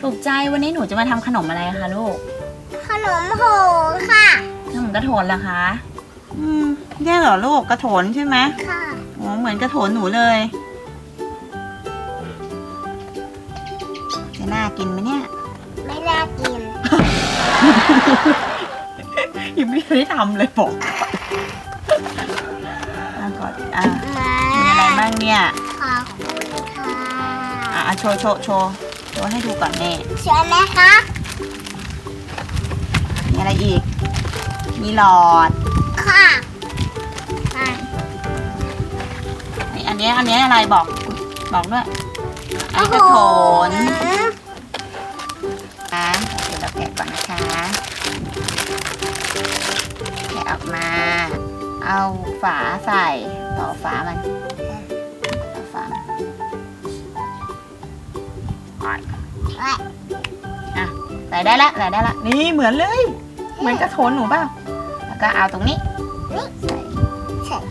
ถูกใจวันนี้หนูจะมาทำขนมอะไรคะลูก ขนมโหค่ะ ขนมกระโถนเหรอคะ อืมเนี่ยเหรอลูกกระโถนใช่ไหมค่ะอ๋อเหมือนกระโถนหนูเลยจะน่ากินไหมเนี่ย ไม่น่ากิน ยังไม่ได้ทำเลยบอกอะก่อนอะมามีอะไรบ้างเนี่ย ขอบคุณค่ะ อะอะโชว์โชว์โชว์ โชว์ให้ดูก่อนแน่เชิญไหมคะมีอะไรอีก มีหลอด ค่ะค่ะไอ้อันเนี้ยอันเนี้ยอะไรบอกบอกด้วย อันนี้กระโถนอืมอะเดี๋ยวเราแกะก่อนนะคะแกะออกมา เอาฝาใส่ต่อฝามัน อะใส่ได้ละใส่ได้ละนี่เหมือนเลย เหมือนกระโถนหนูเปล่าแล้วก็เอาตรงนี้ใส่เสร็จ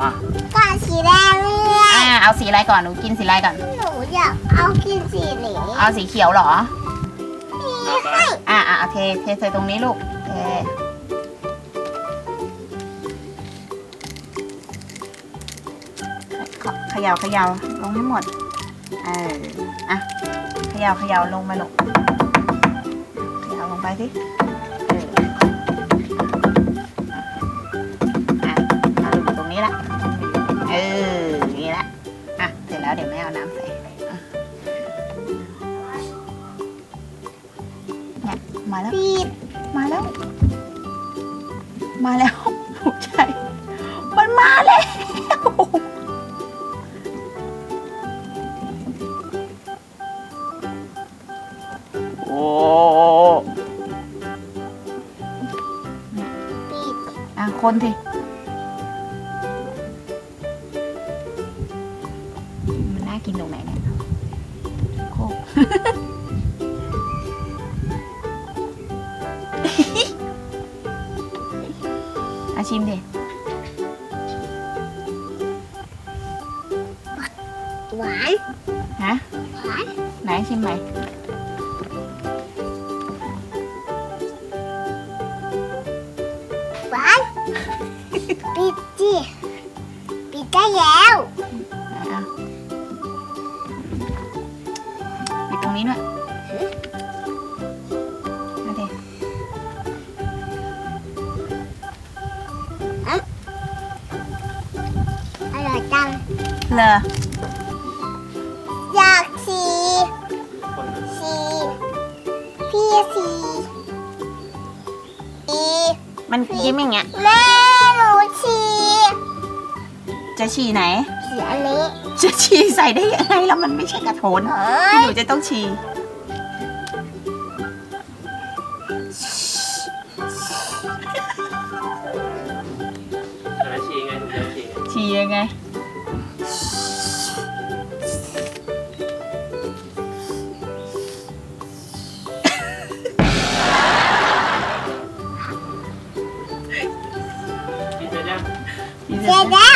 อะก่อนสีแดงเลยอะเอาสีอะไรก่อนหนูกินสีอะไรก่อน หนูอยากเอากินสีเหลืองเอาสีเขียวเหรอนี่ให้อะอะเอาเทเทใส่ตรงนี้ลูกเทเขย่าเขย่าลงให้หมด เอออะเขย่าเขย่าลงมาลูกเขย่าลงไปสิเอออะเอาอยู่ตรงนี้ละเอออย่างนี้ละอะเสร็จแล้วเดี๋ยวแม่เอาน้ำใส่อะเนี่ยมาแล้วปิดมาแล้ว มาแล้ว คนสิมันน่ากินตรงไหนเนี่ยโคกอาชิมดิหวานฮะหวานไหนชิมไหม แล้วไหนอะปิดตรงนี้ด้วยมาดิอร่อยจัง เลออยากสีสีพี่สีสีมันยิ้มอย่างเงี้ย แม่หนูสี จะฉี่ไหนสีอันนี้จะฉี่ใส่ได้ยังไงแล้วมันไม่ใช่กระโถนเฮ้ที่ยหนูจะต้องฉี่อะไรชี้ไงถูกแล้วชี้ไงฉี่ยังไง กินไปยังฉี่เสเสร็ร็จจแล้วแล้วปิดเอา